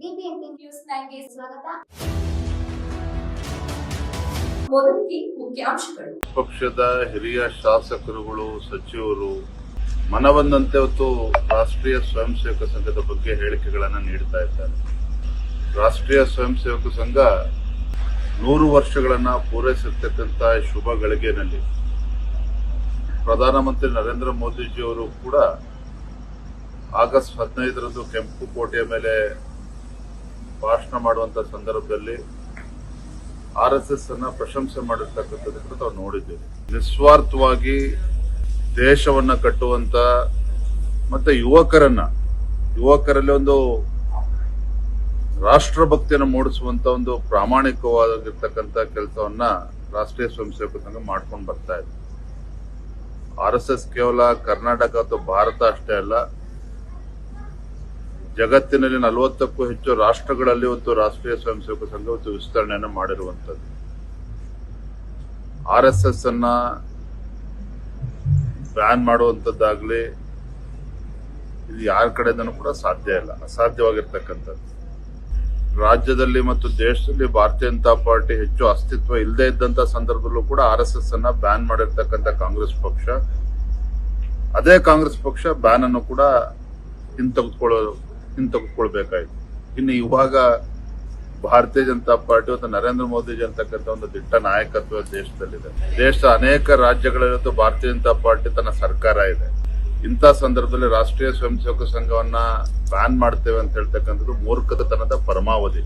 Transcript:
News ಸ್ವಾಗತ. ಪಕ್ಷದ ಹಿರಿಯ ಶಾಸಕರುಗಳು, ಸಚಿವರು ಮನವಂದಂತೆ ಹೊತ್ತು ರಾಷ್ಟ್ರೀಯ ಸ್ವಯಂ ಸೇವಕ ಸಂಘದ ಬಗ್ಗೆ ಹೇಳಿಕೆಗಳನ್ನು ನೀಡ್ತಾ ಇದ್ದಾರೆ. ರಾಷ್ಟ್ರೀಯ ಸ್ವಯಂ ಸೇವಕ ಸಂಘ ನೂರು ವರ್ಷಗಳನ್ನ ಪೂರೈಸಿರ್ತಕ್ಕಂಥ ಶುಭ ಗಳಿಗೆನಲ್ಲಿ ಪ್ರಧಾನಮಂತ್ರಿ ನರೇಂದ್ರ ಮೋದಿಜಿಯವರು ಕೂಡ ಆಗಸ್ಟ್ ಹದಿನೈದರಂದು ಕೆಂಪು ಕೋಟೆಯ ಮೇಲೆ ಭಾಷಣ ಮಾಡುವಂತ ಸಂದರ್ಭದಲ್ಲಿ ಆರ್ ಎಸ್ ಎಸ್ ಅನ್ನ ಪ್ರಶಂಸೆ ಮಾಡಿರ್ತಕ್ಕಂಥದ್ದು ಕೂಡ ನಾವು ನೋಡಿದ್ದೇವೆ. ನಿಸ್ವಾರ್ಥವಾಗಿ ದೇಶವನ್ನ ಕಟ್ಟುವಂತ ಮತ್ತೆ ಯುವಕರನ್ನ, ಯುವಕರಲ್ಲಿ ಒಂದು ರಾಷ್ಟ್ರಭಕ್ತಿಯನ್ನು ಮೂಡಿಸುವಂತ ಒಂದು ಪ್ರಾಮಾಣಿಕವಾಗಿರ್ತಕ್ಕಂಥ ಕೆಲಸವನ್ನ ರಾಷ್ಟ್ರೀಯ ಸ್ವಯಂ ಸೇವಕ ಸಂಘ ಮಾಡ್ಕೊಂಡು ಬರ್ತಾ ಇದೆ. ಆರ್ ಎಸ್ ಎಸ್ ಕೇವಲ ಕರ್ನಾಟಕ ಅಥವಾ ಭಾರತ ಅಷ್ಟೇ ಅಲ್ಲ ಜಗತ್ತಿನಲ್ಲಿ ನಲವತ್ತಕ್ಕೂ ಹೆಚ್ಚು ರಾಷ್ಟ್ರಗಳಲ್ಲಿ ಒಂದು ರಾಷ್ಟ್ರೀಯ ಸ್ವಯಂ ಸೇವಕ ಸಂಘ ವಿಸ್ತರಣೆಯನ್ನು ಮಾಡಿರುವಂತದ್ದು ಆರ್ ಎಸ್ ಎಸ್ ಅನ್ನ ಬ್ಯಾನ್ ಮಾಡುವಂತದ್ದಾಗ್ಲಿ ಇದು ಯಾರ ಕಡೆಯಿಂದನೂ ಕೂಡ ಸಾಧ್ಯ ಇಲ್ಲ, ಅಸಾಧ್ಯವಾಗಿರ್ತಕ್ಕಂಥದ್ದು. ರಾಜ್ಯದಲ್ಲಿ ಮತ್ತು ದೇಶದಲ್ಲಿ ಭಾರತೀಯ ಜನತಾ ಪಾರ್ಟಿ ಹೆಚ್ಚು ಅಸ್ತಿತ್ವ ಇಲ್ಲದೆ ಇದ್ದಂತ ಸಂದರ್ಭದಲ್ಲೂ ಕೂಡ ಆರ್ ಎಸ್ ಎಸ್ ಅನ್ನ ಬ್ಯಾನ್ ಮಾಡಿರ್ತಕ್ಕಂಥ ಕಾಂಗ್ರೆಸ್ ಪಕ್ಷ. ಅದೇ ಕಾಂಗ್ರೆಸ್ ಪಕ್ಷ ಬ್ಯಾನ್ ಅನ್ನು ಕೂಡ ಹಿಂತೆಗೆದುಕೊಳ್ಳೋ ಹಿಂತೆಗೆದುಕೊಳ್ಬೇಕಾಯ್ತು ಇನ್ನು ಇವಾಗ ಭಾರತೀಯ ಜನತಾ ಪಾರ್ಟಿ ಮತ್ತು ನರೇಂದ್ರ ಮೋದಿಜಿ ಅಂತಕ್ಕಂಥ ಒಂದು ದಿಟ್ಟ ನಾಯಕತ್ವ ದೇಶದಲ್ಲಿದೆ. ದೇಶದ ಅನೇಕ ರಾಜ್ಯಗಳಲ್ಲಿ ಭಾರತೀಯ ಜನತಾ ಪಾರ್ಟಿ ತನ್ನ ಸರ್ಕಾರ ಇದೆ. ಇಂಥ ಸಂದರ್ಭದಲ್ಲಿ ರಾಷ್ಟ್ರೀಯ ಸ್ವಯಂ ಸೇವಕ ಸಂಘವನ್ನ ಬ್ಯಾನ್ ಮಾಡ್ತೇವೆ ಅಂತ ಹೇಳ್ತಕ್ಕಂಥದ್ದು ಮೂರ್ಖತನದ ಪರಮಾವಧಿ.